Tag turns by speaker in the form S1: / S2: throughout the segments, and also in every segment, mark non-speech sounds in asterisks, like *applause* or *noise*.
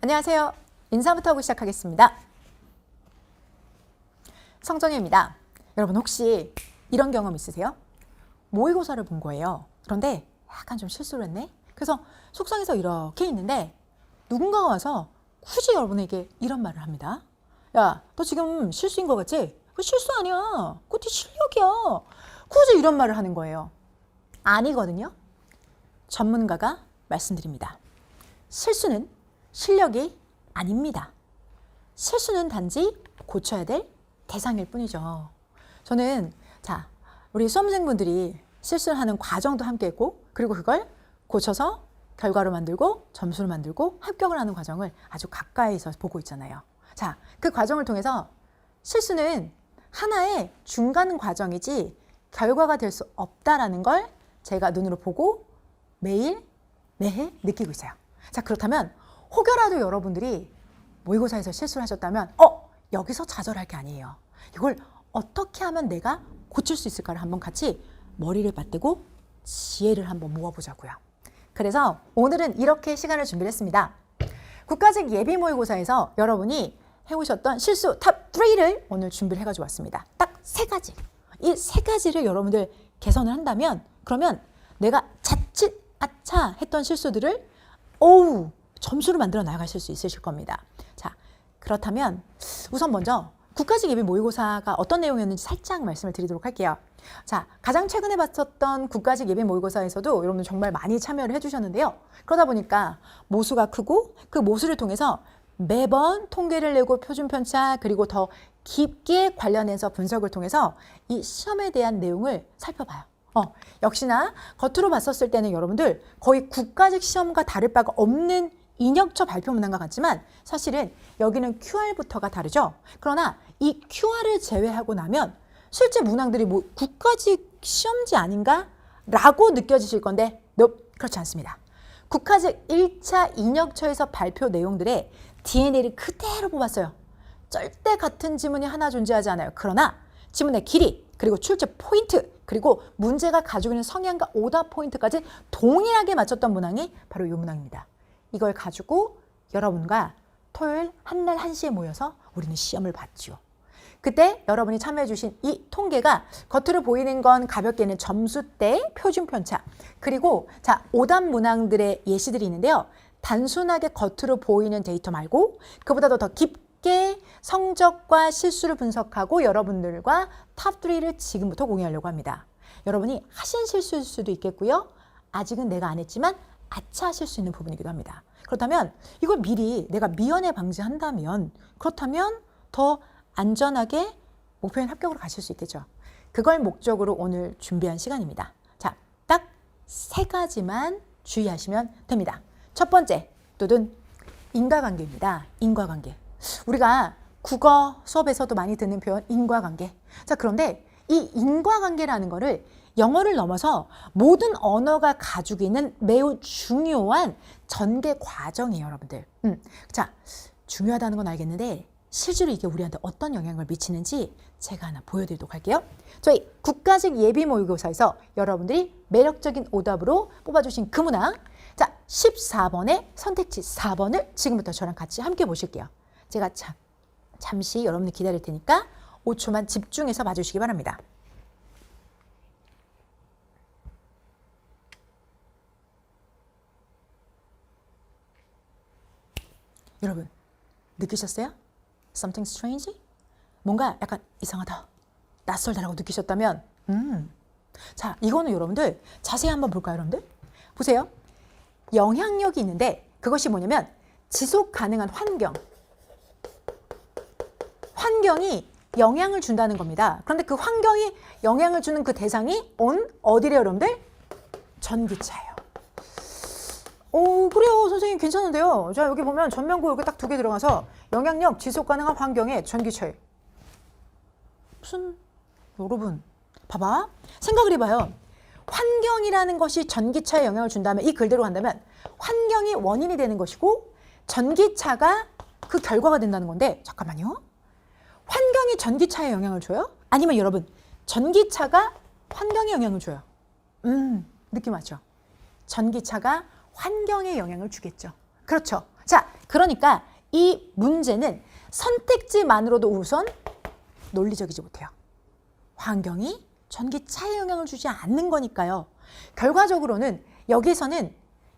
S1: 안녕하세요. 인사부터 하고 시작하겠습니다. 성정혜입니다. 여러분 혹시 이런 경험 있으세요? 모의고사를 본 거예요. 그런데 약간 좀 실수를 했네. 그래서 속상해서 이렇게 있는데 누군가가 와서 굳이 여러분에게 이런 말을 합니다. 야, 너 지금 실수인 거 같지? 그 실수 아니야. 그거 네 실력이야. 굳이 이런 말을 하는 거예요. 아니거든요. 전문가가 말씀드립니다. 실수는 실력이 아닙니다. 실수는 단지 고쳐야 될 대상일 뿐이죠. 저는 자 우리 수험생분들이 실수를 하는 과정도 함께 했고 그리고 그걸 고쳐서 결과로 만들고 점수를 만들고 합격을 하는 과정을 아주 가까이서 보고 있잖아요. 자, 그 과정을 통해서 실수는 하나의 중간 과정이지 결과가 될 수 없다라는 걸 제가 눈으로 보고 매일 매해 느끼고 있어요. 자, 그렇다면 혹여라도 여러분들이 모의고사에서 실수를 하셨다면 어, 여기서 좌절할 게 아니에요. 이걸 어떻게 하면 내가 고칠 수 있을까를 한번 같이 머리를 맞대고 지혜를 한번 모아보자고요. 그래서 오늘은 이렇게 시간을 준비를 했습니다. 국가직 예비 모의고사에서 여러분이 해오셨던 실수 탑 3를 오늘 준비를 해가지고 왔습니다. 딱 세 가지. 이 세 가지를 여러분들 개선을 한다면 그러면 내가 자칫 아차 했던 실수들을 오우 점수를 만들어 나가실 수 있으실 겁니다. 자 그렇다면 우선 먼저 국가직 예비 모의고사가 어떤 내용이었는지 살짝 말씀을 드리도록 할게요. 자, 가장 최근에 봤었던 국가직 예비 모의고사에서도 여러분들 정말 많이 참여를 해주셨는데요. 그러다 보니까 모수가 크고 그 모수를 통해서 매번 통계를 내고 표준 편차 그리고 더 깊게 관련해서 분석을 통해서 이 시험에 대한 내용을 살펴봐요. 어, 역시나 겉으로 봤었을 때는 여러분들 거의 국가직 시험과 다를 바가 없는 인역처 발표 문항과 같지만 사실은 여기는 QR부터가 다르죠. 그러나 이 QR을 제외하고 나면 실제 문항들이 뭐 국가직 시험지 아닌가? 라고 느껴지실 건데 nope, 그렇지 않습니다. 국가직 1차 인역처에서 발표 내용들의 DNA를 그대로 뽑았어요. 절대 같은 지문이 하나 존재하지 않아요. 그러나 지문의 길이 그리고 출제 포인트 그리고 문제가 가지고 있는 성향과 오답 포인트까지 동일하게 맞췄던 문항이 바로 이 문항입니다. 이걸 가지고 여러분과 토요일 한 날 한시에 모여서 우리는 시험을 봤죠. 그때 여러분이 참여해 주신 이 통계가 겉으로 보이는 건 가볍게는 점수대, 표준 편차, 그리고 자, 오답 문항들의 예시들이 있는데요. 단순하게 겉으로 보이는 데이터 말고 그보다도 더 깊게 성적과 실수를 분석하고 여러분들과 탑3를 지금부터 공유하려고 합니다. 여러분이 하신 실수일 수도 있겠고요. 아직은 내가 안 했지만 아차하실 수 있는 부분이기도 합니다. 그렇다면 이걸 미리 내가 미연에 방지한다면 그렇다면 더 안전하게 목표인 합격으로 가실 수 있겠죠. 그걸 목적으로 오늘 준비한 시간입니다. 자, 딱 세 가지만 주의하시면 됩니다. 첫 번째, 뚜둔 인과관계입니다. 인과관계. 우리가 국어 수업에서도 많이 듣는 표현 인과관계. 자, 그런데 이 인과관계라는 거를 영어를 넘어서 모든 언어가 가지고 있는 매우 중요한 전개 과정이에요, 여러분들. 음. 자, 중요하다는 건 알겠는데 실제로 이게 우리한테 어떤 영향을 미치는지 제가 하나 보여드리도록 할게요. 저희 국가직 예비 모의고사에서 여러분들이 매력적인 오답으로 뽑아주신 그 문항 자 14번의 선택지 4번을 지금부터 저랑 같이 함께 보실게요. 제가 참, 잠시 여러분들 기다릴 테니까 5초만 집중해서 봐주시기 바랍니다. 여러분 느끼셨어요? Something strange? 뭔가 약간 이상하다, 낯설다라고 느끼셨다면, 음, 자 이거는 여러분들 자세히 한번 볼까요, 여러분들? 보세요. 영향력이 있는데 그것이 뭐냐면 지속 가능한 환경. 환경이 영향을 준다는 겁니다. 그런데 그 환경이 영향을 주는 그 대상이 온 어디래요, 여러분들? 전기차예요. 오, 그래요. 선생님 괜찮은데요. 자, 여기 보면 전면고 여기 딱 두 개 들어가서 영향력 지속 가능한 환경에 전기차에. 무슨, 여러분, 봐봐. 생각을 해봐요. 환경이라는 것이 전기차에 영향을 준다면, 이 글대로 간다면, 환경이 원인이 되는 것이고, 전기차가 그 결과가 된다는 건데, 잠깐만요. 환경이 전기차에 영향을 줘요? 아니면 여러분, 전기차가 환경에 영향을 줘요? 음, 느낌 왔죠? 전기차가 환경에 영향을 주겠죠. 그렇죠. 자, 그러니까 이 문제는 선택지만으로도 우선 논리적이지 못해요. 환경이 전기차에 영향을 주지 않는 거니까요. 결과적으로는 여기서는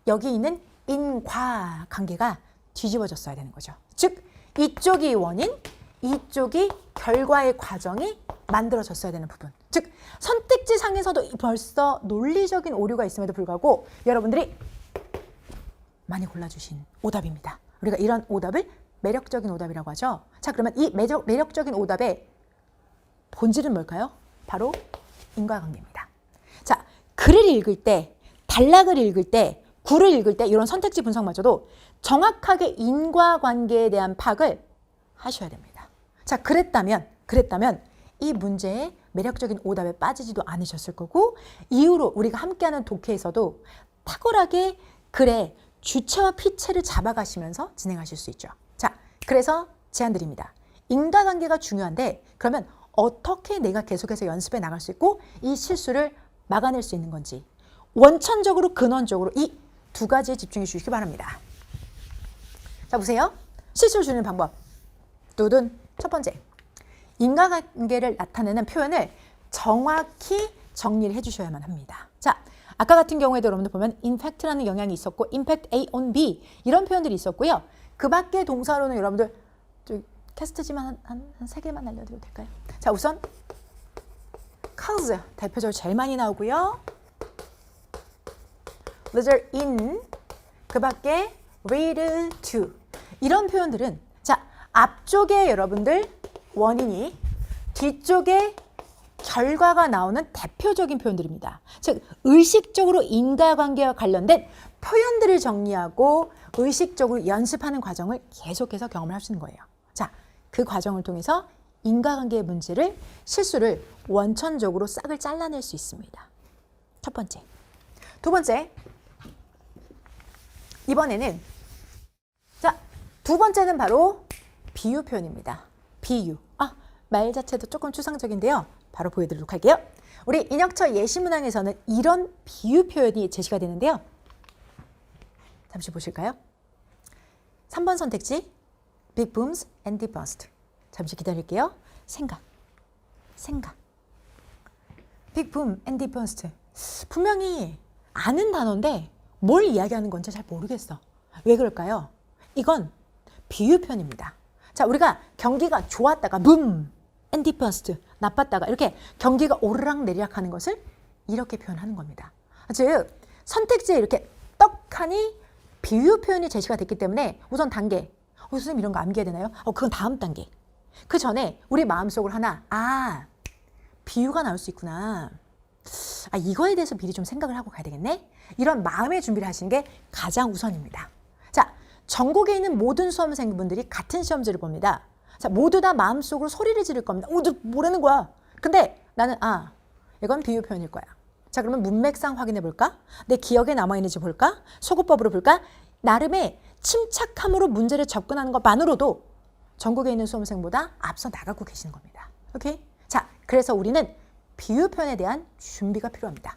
S1: 여기 있는 인과 관계가 뒤집어졌어야 되는 거죠. 즉 이쪽이 원인, 이쪽이 결과의 과정이 만들어졌어야 되는 부분. 즉 선택지 상에서도 벌써 논리적인 오류가 있음에도 불구하고 여러분들이 많이 골라주신 오답입니다. 우리가 이런 오답을 매력적인 오답이라고 하죠. 자 그러면 이 매력, 매력적인 오답의 본질은 뭘까요? 바로 인과관계입니다. 자 글을 읽을 때, 단락을 읽을 때, 구를 읽을 때 이런 선택지 분석마저도 정확하게 인과관계에 대한 파악을 하셔야 됩니다. 자 그랬다면 그랬다면 이 문제의 매력적인 오답에 빠지지도 않으셨을 거고 이후로 우리가 함께하는 독해에서도 탁월하게 글의 주체와 피체를 잡아가시면서 진행하실 수 있죠. 자, 그래서 제안 드립니다. 인과관계가 중요한데 그러면 어떻게 내가 계속해서 연습해 나갈 수 있고 이 실수를 막아낼 수 있는 건지 원천적으로 근원적으로 이 두 가지에 집중해 주시기 바랍니다. 자, 보세요. 실수를 주는 방법. 두둔 첫 번째. 인과관계를 나타내는 표현을 정확히 정리를 해주셔야만 합니다. 자, 아까 같은 경우에도 여러분들 보면 impact라는 영향이 있었고 impact A on B 이런 표현들이 있었고요. 그 밖에 동사로는 여러분들 저 캐스트지만 한세 개만 알려드려도 될까요? 자, 우선 cause 대표적으로 제일 많이 나오고요. result in 그 밖에 lead to 이런 표현들은 자 앞쪽에 여러분들 원인이 뒤쪽에 결과가 나오는 대표적인 표현들입니다. 즉 의식적으로 인과관계와 관련된 표현들을 정리하고 의식적으로 연습하는 과정을 계속해서 경험을 하시는 거예요. 자, 그 과정을 통해서 인과관계의 문제를 실수를 원천적으로 싹을 잘라낼 수 있습니다. 첫 번째. 두 번째. 이번에는 자, 두 번째는 바로 비유 표현입니다. 비유. 아, 말 자체도 조금 추상적인데요. 바로 보여드리도록 할게요. 우리 인혁처 예시문항에서는 이런 비유 표현이 제시가 되는데요. 잠시 보실까요? 3번 선택지 Big booms and deep burst. 잠시 기다릴게요. 생각. 생각. Big boom and deep burst. 분명히 아는 단어인데 뭘 이야기하는 건지 잘 모르겠어. 왜 그럴까요? 이건 비유 표현입니다. 자, 우리가 경기가 좋았다가 boom burst 나빴다가 이렇게 경기가 오르락 내리락 하는 것을 이렇게 표현하는 겁니다. 즉 선택지에 이렇게 떡하니 비유 표현이 제시가 됐기 때문에 우선 단계 어, 선생님 이런 거 암기해야 되나요? 어, 그건 다음 단계. 그 전에 우리 마음속으로 하나 아 비유가 나올 수 있구나. 아 이거에 대해서 미리 좀 생각을 하고 가야 되겠네. 이런 마음의 준비를 하시는 게 가장 우선입니다. 자 전국에 있는 모든 수험생분들이 같은 시험지를 봅니다. 자, 모두 다 마음속으로 소리를 지를 겁니다. 오, 너 뭐라는 거야? 근데 나는 아, 이건 비유 표현일 거야. 자, 그러면 문맥상 확인해 볼까? 내 기억에 남아 있는지 볼까? 소구법으로 볼까? 나름의 침착함으로 문제를 접근하는 것만으로도 전국에 있는 수험생보다 앞서 나가고 계시는 겁니다. 오케이? 자, 그래서 우리는 비유 표현에 대한 준비가 필요합니다.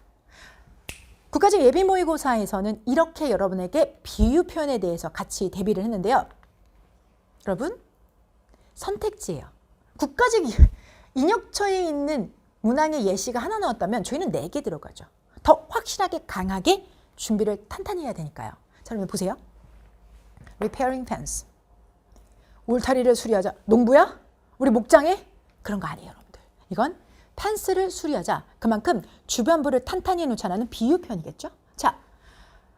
S1: 국가직 예비 모의고사에서는 이렇게 여러분에게 비유 표현에 대해서 같이 대비를 했는데요. 여러분, 선택지예요. 국가직 인역처에 *laughs* 있는 문항의 예시가 하나 나왔다면 저희는 네 개 들어가죠. 더 확실하게 강하게 준비를 탄탄히 해야 되니까요. 자, 그러면 보세요. repairing fence. 울타리를 수리하자. 농부야? 우리 목장에? 그런 거 아니에요, 여러분들. 이건 펜스를 수리하자. 그만큼 주변부를 탄탄히 해놓자는 비유 표현이겠죠? 자,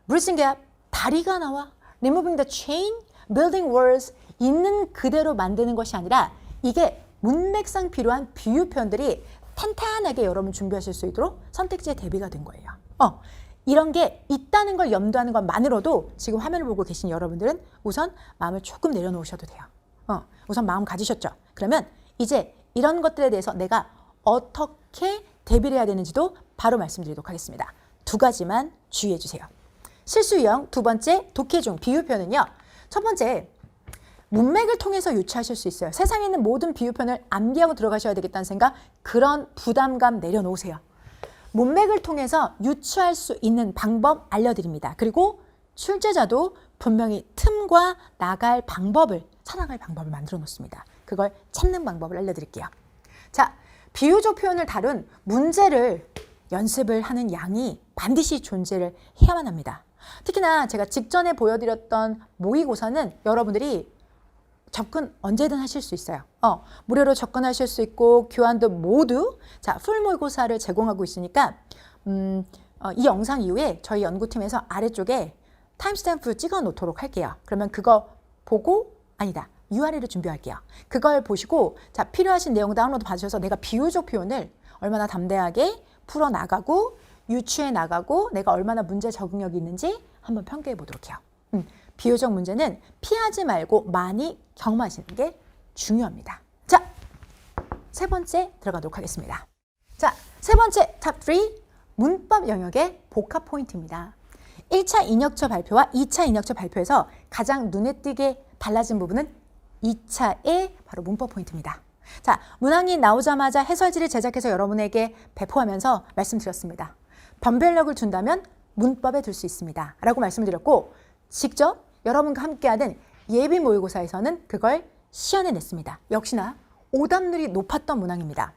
S1: 브리싱 갭, 다리가 나와. removing the chain, building walls, 있는 그대로 만드는 것이 아니라 이게 문맥상 필요한 비유 표현들이 탄탄하게 여러분 준비하실 수 있도록 선택지에 대비가 된 거예요. 어, 이런 게 있다는 걸 염두하는 것만으로도 지금 화면을 보고 계신 여러분들은 우선 마음을 조금 내려놓으셔도 돼요. 어, 우선 마음 가지셨죠? 그러면 이제 이런 것들에 대해서 내가 어떻게 대비를 해야 되는지도 바로 말씀드리도록 하겠습니다. 두 가지만 주의해 주세요. 실수 유형 두 번째 독해 중 비유 표현은요. 첫 번째 문맥을 통해서 유추하실 수 있어요. 세상에 있는 모든 비유편을 암기하고 들어가셔야 되겠다는 생각, 그런 부담감 내려놓으세요. 문맥을 통해서 유추할 수 있는 방법 알려드립니다. 그리고 출제자도 분명히 틈과 나갈 방법을 찾아갈 방법을 만들어 놓습니다. 그걸 찾는 방법을 알려드릴게요. 자, 비유적 표현을 다룬 문제를 연습을 하는 양이 반드시 존재를 해야만 합니다. 특히나 제가 직전에 보여드렸던 모의고사는 여러분들이 접근 언제든 하실 수 있어요. 어, 무료로 접근하실 수 있고 교환도 모두 자 풀모의고사를 제공하고 있으니까 음, 어, 이 영상 이후에 저희 연구팀에서 아래쪽에 타임스탬프 찍어 놓도록 할게요. 그러면 그거 보고 아니다. URL을 준비할게요. 그걸 보시고 자 필요하신 내용 다운로드 받으셔서 내가 비유적 표현을 얼마나 담대하게 풀어 나가고 유추해 나가고 내가 얼마나 문제 적응력이 있는지 한번 평가해 보도록 해요. 음, 비유적 문제는 피하지 말고 많이 경험하시는 게 중요합니다. 자, 세 번째 들어가도록 하겠습니다. 자, 세 번째 탑3 문법 영역의 복합 포인트입니다. 1차 인역처 발표와 2차 인역처 발표에서 가장 눈에 띄게 달라진 부분은 2차의 바로 문법 포인트입니다. 자, 문항이 나오자마자 해설지를 제작해서 여러분에게 배포하면서 말씀드렸습니다. 변별력을 준다면 문법에 둘 수 있습니다. 라고 말씀드렸고, 직접 여러분과 함께하는 예비 모의고사에서는 그걸 시연해 냈습니다. 역시나 오답률이 높았던 문항입니다.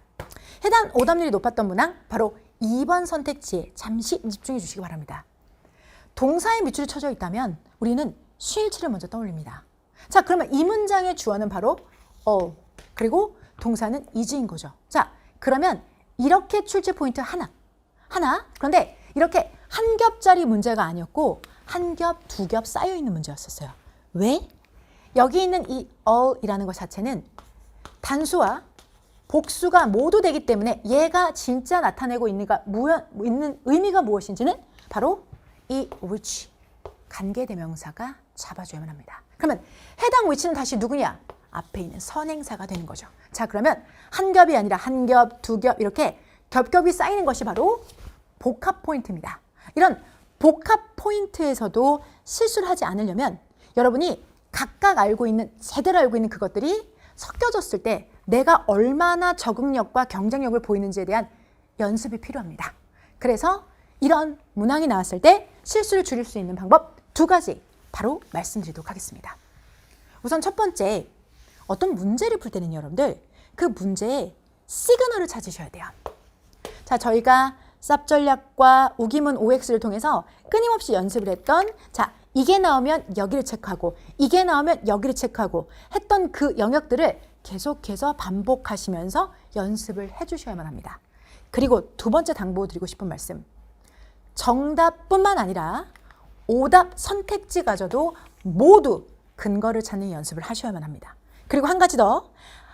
S1: 해당 오답률이 높았던 문항, 바로 2번 선택지에 잠시 집중해 주시기 바랍니다. 동사에 밑줄이 쳐져 있다면 우리는 쉴치를 먼저 떠올립니다. 자, 그러면 이 문장의 주어는 바로 어, 그리고 동사는 is인 거죠. 자, 그러면 이렇게 출제 포인트 하나. 하나. 그런데 이렇게 한 겹짜리 문제가 아니었고 한 겹, 두 겹 쌓여 있는 문제였었어요. 왜? 여기 있는 이 all이라는 것 자체는 단수와 복수가 모두 되기 때문에 얘가 진짜 나타내고 있는가, 무연, 있는 의미가 무엇인지는 바로 이 which 관계대명사가 잡아줘야만 합니다. 그러면 해당 which는 다시 누구냐? 앞에 있는 선행사가 되는 거죠. 자 그러면 한 겹이 아니라 한 겹, 두 겹 이렇게 겹겹이 쌓이는 것이 바로 복합 포인트입니다. 이런 복합 포인트에서도 실수를 하지 않으려면 여러분이 각각 알고 있는 제대로 알고 있는 그것들이 섞여졌을 때 내가 얼마나 적응력과 경쟁력을 보이는지에 대한 연습이 필요합니다. 그래서 이런 문항이 나왔을 때 실수를 줄일 수 있는 방법 두 가지 바로 말씀드리도록 하겠습니다. 우선 첫 번째 어떤 문제를 풀 때는 여러분들 그 문제의 시그널을 찾으셔야 돼요. 자, 저희가 쌉 전략과 우기문 OX를 통해서 끊임없이 연습을 했던 자, 이게 나오면 여기를 체크하고 이게 나오면 여기를 체크하고 했던 그 영역들을 계속해서 반복하시면서 연습을 해 주셔야만 합니다. 그리고 두 번째 당부 드리고 싶은 말씀. 정답뿐만 아니라 오답 선택지 가져도 모두 근거를 찾는 연습을 하셔야만 합니다. 그리고 한 가지 더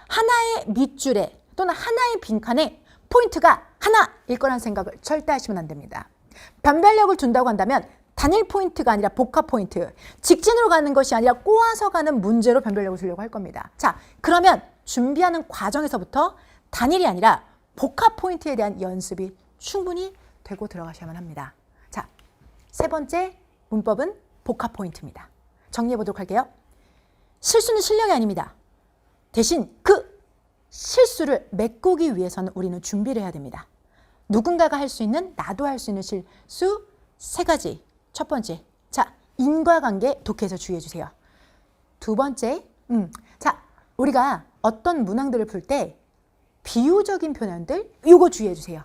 S1: 하나의 밑줄에 또는 하나의 빈칸에 포인트가 하나일 거란 생각을 절대 하시면 안 됩니다. 변별력을 둔다고 한다면 단일 포인트가 아니라 복합 포인트, 직진으로 가는 것이 아니라 꼬아서 가는 문제로 변별력을 주려고 할 겁니다. 자, 그러면 준비하는 과정에서부터 단일이 아니라 복합 포인트에 대한 연습이 충분히 되고 들어가셔야만 합니다. 자, 세 번째 문법은 복합 포인트입니다. 정리해 보도록 할게요. 실수는 실력이 아닙니다. 대신 그 실수를 메꾸기 위해서는 우리는 준비를 해야 됩니다. 누군가가 할 수 있는 나도 할 수 있는 실수 세 가지. 첫 번째, 자 인과관계 독해서 주의해 주세요. 두 번째, 음, 자 우리가 어떤 문항들을 풀 때 비유적인 표현들 이거 주의해 주세요.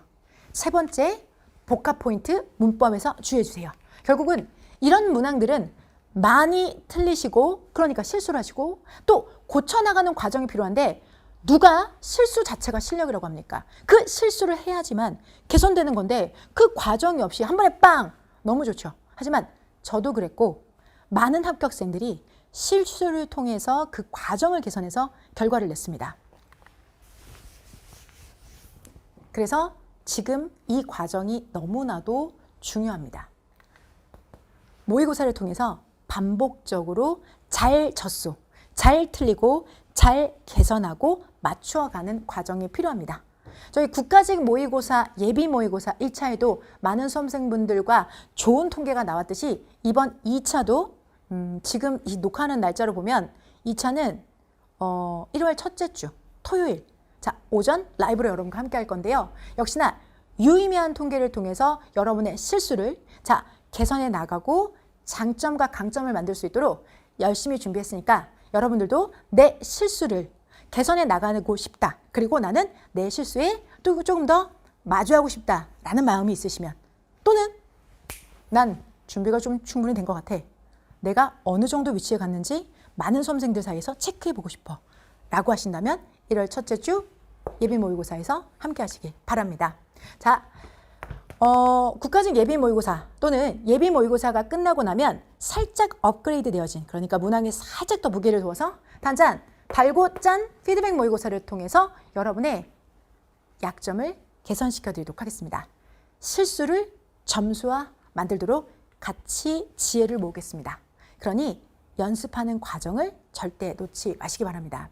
S1: 세 번째, 복합 포인트 문법에서 주의해 주세요. 결국은 이런 문항들은 많이 틀리시고 그러니까 실수를 하시고 또 고쳐나가는 과정이 필요한데 누가 실수 자체가 실력이라고 합니까? 그 실수를 해야지만 개선되는 건데 그 과정이 없이 한 번에 빵 너무 좋죠. 하지만 저도 그랬고 많은 합격생들이 실수를 통해서 그 과정을 개선해서 결과를 냈습니다. 그래서 지금 이 과정이 너무나도 중요합니다. 모의고사를 통해서 반복적으로 잘 졌소, 잘 틀리고 잘 개선하고 맞추어가는 과정이 필요합니다. 저희 국가직 모의고사, 예비 모의고사 1차에도 많은 수험생분들과 좋은 통계가 나왔듯이 이번 2차도 음, 지금 이 녹화하는 날짜로 보면 2차는 어, 1월 첫째 주 토요일 자 오전 라이브로 여러분과 함께 할 건데요. 역시나 유의미한 통계를 통해서 여러분의 실수를 자 개선해 나가고 장점과 강점을 만들 수 있도록 열심히 준비했으니까 여러분들도 내 실수를 개선해 나가고 싶다. 그리고 나는 내 실수에 또 조금 더 마주하고 싶다라는 마음이 있으시면 또는 난 준비가 좀 충분히 된 것 같아. 내가 어느 정도 위치에 갔는지 많은 수험생들 사이에서 체크해 보고 싶어. 라고 하신다면 1월 첫째 주 예비 모의고사에서 함께 하시길 바랍니다. 자, 어, 국가직 예비 모의고사 또는 예비 모의고사가 끝나고 나면 살짝 업그레이드 되어진 그러니까 문항에 살짝 더 무게를 두어서 단짠 달고 짠 피드백 모의고사를 통해서 여러분의 약점을 개선시켜 드리도록 하겠습니다. 실수를 점수화 만들도록 같이 지혜를 모으겠습니다. 그러니 연습하는 과정을 절대 놓지 마시기 바랍니다.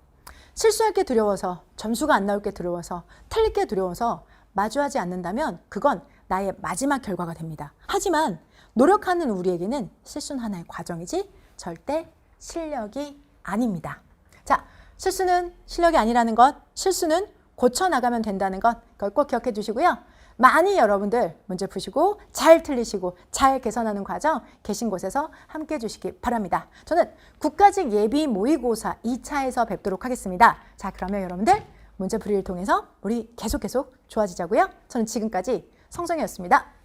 S1: 실수할 게 두려워서 점수가 안 나올 게 두려워서 틀릴 게 두려워서 마주하지 않는다면 그건 나의 마지막 결과가 됩니다. 하지만 노력하는 우리에게는 실수는 하나의 과정이지 절대 실력이 아닙니다. 자, 실수는 실력이 아니라는 것, 실수는 고쳐나가면 된다는 것, 그걸 꼭 기억해 주시고요. 많이 여러분들 문제 푸시고 잘 틀리시고 잘 개선하는 과정 계신 곳에서 함께 해주시기 바랍니다. 저는 국가직 예비 모의고사 2차에서 뵙도록 하겠습니다. 자, 그러면 여러분들 문제 풀이를 통해서 우리 계속 계속 좋아지자고요. 저는 지금까지 성정이었습니다.